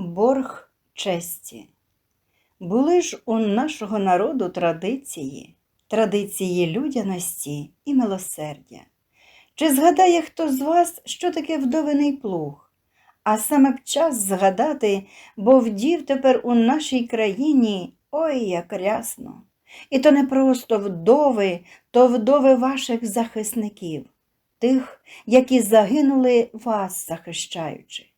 Борг честі. Були ж у нашого народу традиції, традиції людяності і милосердя. Чи згадає хто з вас, що таке вдовиний плуг? А саме б час згадати, бо вдів тепер у нашій країні ой як рясно. І то не просто вдови, то вдови ваших захисників, тих, які загинули вас захищаючи.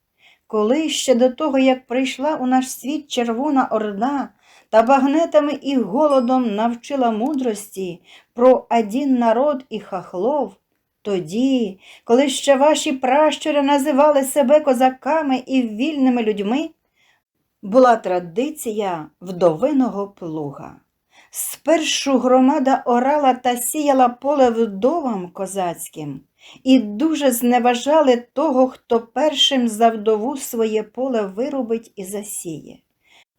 Коли ще до того, як прийшла у наш світ Червона Орда та багнетами і голодом навчила мудрості про один народ і хахлов, тоді, коли ще ваші пращури називали себе козаками і вільними людьми, була традиція вдовиного плуга. Спершу громада орала та сіяла поле вдовам козацьким, і дуже зневажали того, хто першим за вдову своє поле виробить і засіє.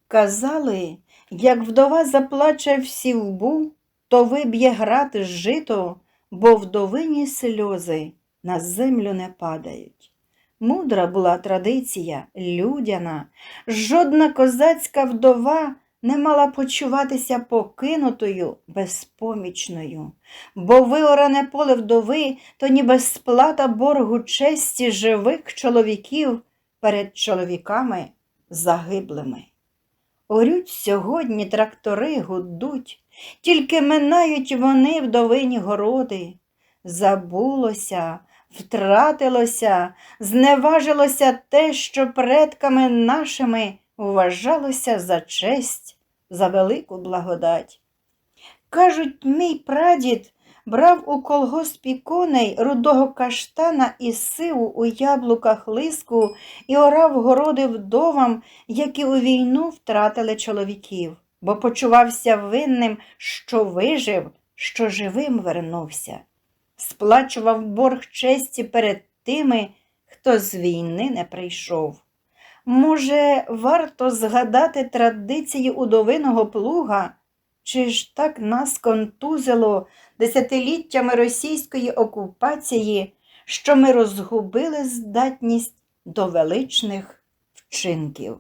Казали, як вдова заплаче в сівбу, то виб'є грати жито, бо вдовині сльози на землю не падають. Мудра була традиція, людяна, жодна козацька вдова не мала почуватися покинутою, безпомічною, бо виоране поле вдови то ніби сплата боргу честі живих чоловіків перед чоловіками загиблими. Орють сьогодні трактори гудуть, тільки минають вони вдовині городи. Забулося, втратилося, зневажилося те, що предками нашими вважалося за честь, за велику благодать. Кажуть, мій прадід брав у колгоспі коней рудого каштана і сиву у яблуках лиску і орав городи вдовам, які у війну втратили чоловіків, бо почувався винним, що вижив, що живим вернувся, сплачував борг честі перед тими, хто з війни не прийшов. Може, варто згадати традиції удовиного плуга? Чи ж так нас контузило десятиліттями російської окупації, що ми розгубили здатність до величних вчинків?